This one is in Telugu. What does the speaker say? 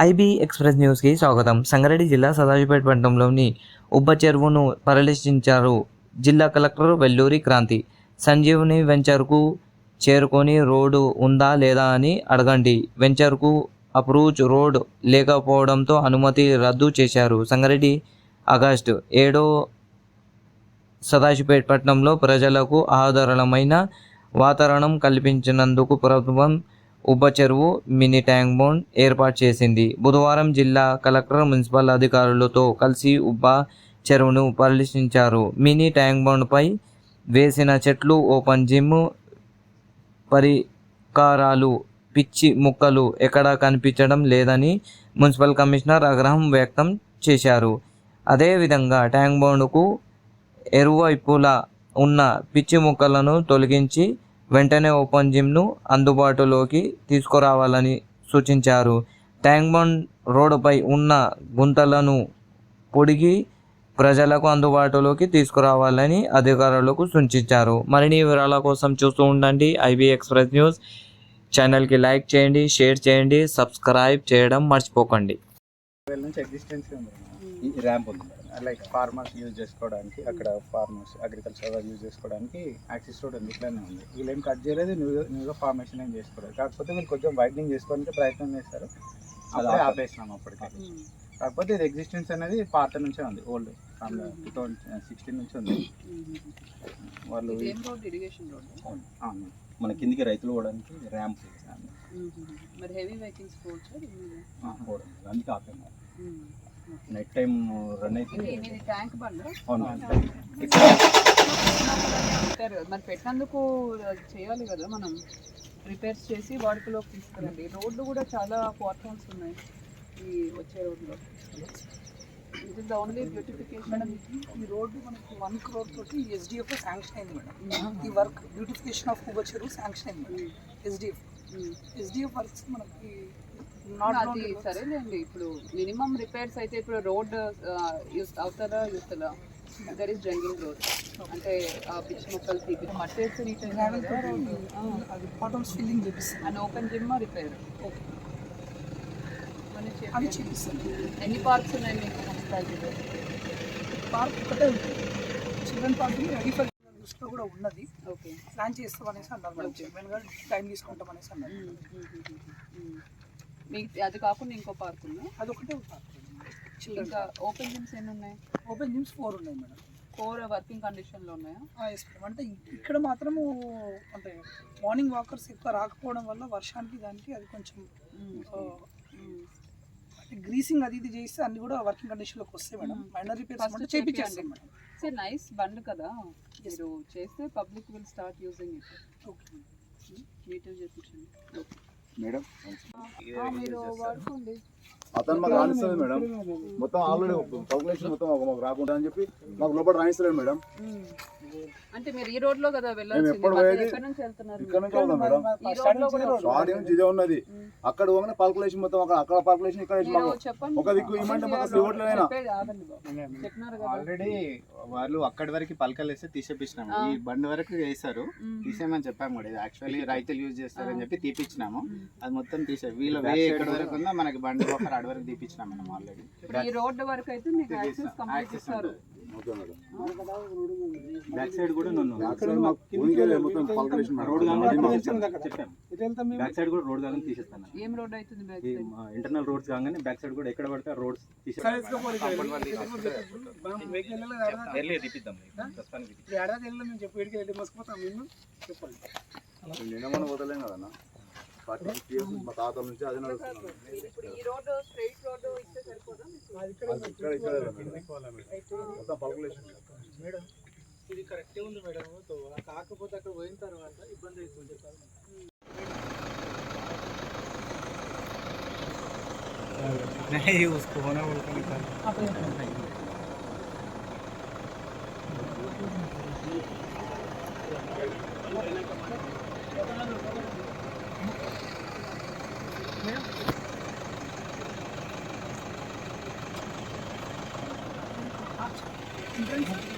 ఐబీ ఎక్స్ప్రెస్ న్యూస్కి స్వాగతం. సంగారెడ్డి జిల్లా సదాశివపేట పట్టణంలోని ఉబ్బ చెరువును పరిశీలించారు జిల్లా కలెక్టర్ వెల్లూరి క్రాంతి. సంజీవుని వెంచర్కు చేరుకొని రోడ్డు ఉందా లేదా అని అడగండి. వెంచర్కు అప్రూచ్ రోడ్ లేకపోవడంతో అనుమతి రద్దు చేశారు సంగారెడ్డి ఆగస్టు ఏడో సదాశివపేట పట్టణంలో ప్రజలకు ఆదరణమైన వాతావరణం కల్పించినందుకు ప్రభుత్వం ఉబ్బ చెరువు మినీ ట్యాంక్ బోన్ ఏర్పాటు చేసింది. బుధవారం జిల్లా కలెక్టర్ మున్సిపల్ అధికారులతో కలిసి ఉబ్బ చెరువును పరిశీలించారు. మినీ ట్యాంక్ బోన్పై వేసిన చెట్లు ఓపెన్ జిమ్ పరికారాలు పిచ్చి ముక్కలు ఎక్కడా కనిపించడం లేదని మున్సిపల్ కమిషనర్ ఆగ్రహం వ్యక్తం చేశారు. అదేవిధంగా ట్యాంక్ బోన్కు ఎరువైపులా ఉన్న పిచ్చి ముక్కలను తొలగించి వెంటనే ఓపెన్ జిమ్ను అందుబాటులోకి తీసుకురావాలని సూచించారు. ట్యాంక్ బండ్ రోడ్డుపై ఉన్న గుంతలను పొడిగి ప్రజలకు అందుబాటులోకి తీసుకురావాలని అధికారులకు సూచించారు. మరిన్ని వివరాల కోసం చూస్తూ ఉండండి ఐబీ ఎక్స్ప్రెస్ న్యూస్. ఛానల్కి లైక్ చేయండి షేర్ చేయండి సబ్స్క్రైబ్ చేయడం మర్చిపోకండి. ర్యాంప్ లైక్ ఫార్మర్స్ యూజ్ చేసుకోవడానికి అక్కడ ఫార్మర్స్ అగ్రికల్చర్ వాళ్ళు యూజ్ చేసుకోవడానికి యాక్సిస్ రోడ్ ఉంది ఇట్లానే ఉంది? వీళ్ళు కట్ చేయలేదు న్యూగా న్యూగా ఫార్మేషన్ ఏం చేసుకోలేదు. కాకపోతే వీళ్ళు కొంచెం వైడనింగ్ చేసుకోవడానికి ప్రయత్నం చేస్తారు అప్పుడే ఆపేసినాం అప్పటికే. కాకపోతే ఇది ఎగ్జిస్టెన్స్ అనేది పాత నుంచే ఉంది ఓల్డ్ టూ థౌజండ్ సిక్స్టీన్ నుంచి ఉంది. వాళ్ళు ఇరిగేషన్ రోడ్ అవును. మన కిందికి రైతులు పోవడానికి ర్యాంప్ మరి హెవీ వెహికల్స్ పోవచ్చు? ఆ, పోవడం అందుకే ఆపాము. నైట్ టైం రన్ అయితే ఇది ట్యాంక్ బండ్ మరి పెట్టినందుకు చేయాలి కదా మనం. రిపేర్స్ చేసి వాడుకలోకి తీసుకురండి. రోడ్లు కూడా చాలా పోర్టల్స్ ఉన్నాయి. ఈ వచ్చే రోడ్లో. It is the only beautification madam ఈ రోడ్డు మనకి వన్ క్రోర్ తోటి ఎస్డిఎఫ్ శాంక్షన్ అయింది మేడం ఈ వర్క్ బ్యూటిఫికేషన్ ఆఫ్ కుబ చెరువు శాంక్షన్ అయింది ఎస్డిఎఫ్ ఎస్డిఎఫ్ వర్క్స్ మనకి అది సరేలేండి ఇప్పుడు మినిమం రిపేర్స్ అయితే ఇప్పుడు రోడ్ యూస్ అవుతారా యూస్తలా దర్ ఇస్ జంగింగ్ రోడ్ అంటే పిచ్చి మొక్కలు తీపి మట్టేసి నీట్ అది బాటమ్స్ ఫిల్లింగ్ చేపిస్తాం and open gym repair okay అది చెప్పి చేపిస్తాం ఎన్ని పార్క్స్ ఉన్నాయి మీకు మున్సిపాలిటీలో? పార్క్ ఒకటే ఉంది. చిల్డ్రన్ పార్క్ రెడీ ఫర్ దృష్టిలో కూడా ఉన్నది. ఓకే ప్లాన్ చేస్తాం అనేసి అన్నారు. మేడం చైర్మన్ గారు టైం తీసుకుంటాం అనేసి అన్నారు మీకు అది కాకుండా ఇంకో పార్క్ ఉందా. అది ఒకటే పార్క్ ఇంకా ఓపెన్ జిమ్స్ ఎన్ని ఉన్నాయి ఓపెన్ జిమ్స్ ఫోర్ ఉన్నాయి మేడం. ఫోర్ వర్కింగ్ కండిషన్లో ఉన్నాయా? Yes madam. అంటే ఇక్కడ మాత్రము అంటే మార్నింగ్ వాకర్స్ ఎక్కువ రాకపోవడం వల్ల వర్షానికి దానికి అది కొంచెం గ్రీసింగ్ అది ఇది చేస్తే అన్ని కూడా వర్కింగ్ కండిషన్లోకి వస్తాయి మేడం. మైనర్ రిపేర్స్ చేపించేస్తాం. మేడం. సరే నైస్ బండ్ కదా. మీరు చేస్తే public will start using it okay నీట్గా చేపించండి. మేడం. అతను మాకు రాణిస్తుంది మేడం. మొత్తం ఆల్రెడీ క్యాల్కులేషన్ మొత్తం మాకు రాకుండా అని చెప్పి మాకు లోపల రాణిస్తలేడు మేడం. అంటే మీరు ఈ రోడ్లో కదా వెళ్ళాల్సింది. ఎప్పుడు పోయేది? ఎక్కడి నుంచి వెళ్తున్నారు ఇక్కడ నుంచి వెళ్దాం మేడం. ఇదే ఉన్నది. అక్కడ పోగానే పాల్కులేషన్ మొత్తం అక్కడ అక్కడ పాల్కులేషన్ ఇక్కడ ఒక దిక్కు బాబు. చెప్పినారు కదా. ఆల్రెడీ వాళ్ళు అక్కడి వరకు పలకలు వేస్తే తీసేపించినాము. ఈ బండి వరకు మ్మ్. తీసేయమని చెప్పాము కూడా. ఇది యాక్చువల్లీ రైతులు యూజ్ చేస్తారని చెప్పి తీపిచ్చినాము. అది మొత్తం తీసే వీళ్ళ వే ఎక్కడి వరకు ఉందో మనకి బండి ఒకరు అడి వరకు మనం ఆల్రెడీ ఈ రోడ్ వరకు అయితే మీకు యాక్సెస్ కంప్లీట్ బ్యాక్ సైడ్ కూడా నన్ను బ్యాక్ సైడ్ కూడా రోడ్ కాగానే తీసేస్తాను ఏం రోడ్ అవుతుంది బ్యాక్ ఈ సైడ్ ఇంటర్నల్ రోడ్స్ కాగానే బ్యాక్ సైడ్ కూడా ఎక్కడ పడితే రోడ్స్ నిన్న మనం వదలేం ఇయర్స్ మా తాతల నుంచి అదే నడుస్తుంది ఇక్కడ ఇక్కడ మొత్తం పలకలేషన్ మేడం ఇది కరెక్టే ఉంది మేడం కాకపోతే అక్కడ పోయిన తర్వాత ఇబ్బంది అవుతుంది नहीं उसको होना बोलकर निकाल नहीं 你真丑